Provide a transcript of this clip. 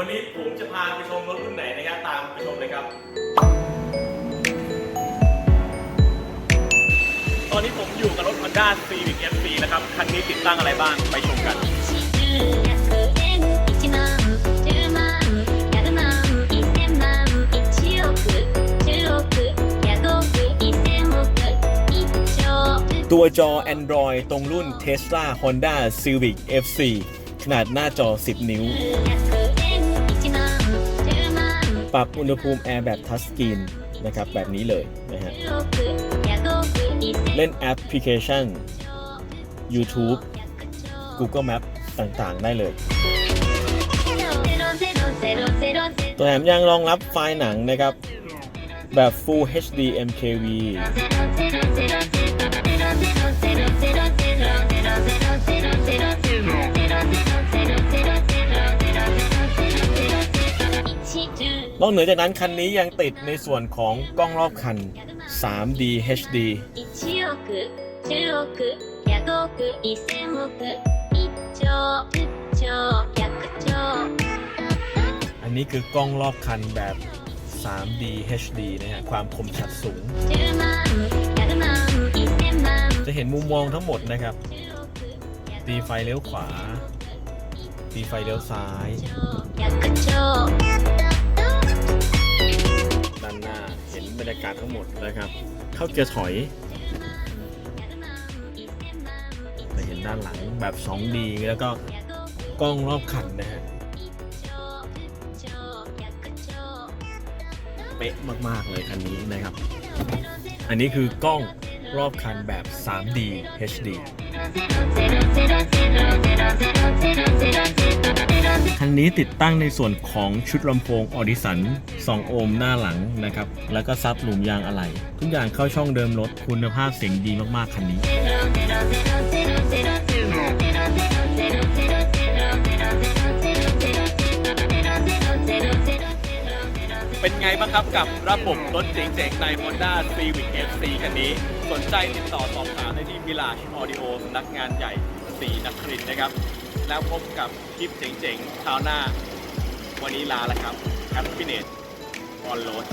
วันนี้ผมจะพาไปชมรถรุ่นไหนนะครับตามไปชมเลยครับ ตอนนี้ผมอยู่กับรถ Honda Civic F4 นะครับ คันนี้ติดตั้งอะไรบ้างไปชมกัน ตัวจอ Android ตรงรุ่น Tesla Honda Civic F4 ขนาดหน้าจอ 10 นิ้ว ปรับอุณหภูมิแอร์แบบทัชสกรีนนะครับแบบนี้เลยนะฮะเล่นแอปพลิเคชัน YouTube Google Map ต่างๆ ได้เลย ตัวแถมยังรองรับไฟล์หนังนะครับ แบบ Full HD MKV นอกจากนั้นคันนี้ยังติดในส่วนของกล้องรอบคัน 3D HD อันนี้คือกล้องรอบคันแบบ 3D HD นะฮะ ความคมชัดสูง จะเห็นมุมมองทั้งหมดนะครับ ตีไฟเลี้ยวขวา ตีไฟเลี้ยวซ้าย กาศทั้งหมดนะครับ เข้าเกียร์ถอยจะเห็นด้านหลังแบบ 2D แล้วก็กล้องรอบคันนะฮะเป๊ะมาก ๆ เลยคันนี้นะครับ อันนี้คือกล้องรอบคันแบบ 3D HD นี้ติดตั้งในส่วนของชุดลำโพงออดิสัน 2 โอห์มหน้าหลังนะครับ แล้วก็ซับหลุมยางอะไหล่ทุกอย่างเข้าช่องเดิมรถคุณภาพเสียงดีมากๆ คันนี้ เป็นไงบ้างครับกับระบบรถเจ๋งๆใน Honda Civic FC คันนี้ สนใจติดต่อสอบถามได้ที่ Village Audio สำนักงานใหญ่ศรีนครินนะครับ แล้วพบกับคลิปเจ๋งๆคราวหน้า วันนี้ลาแล้วครับ Happiness on Road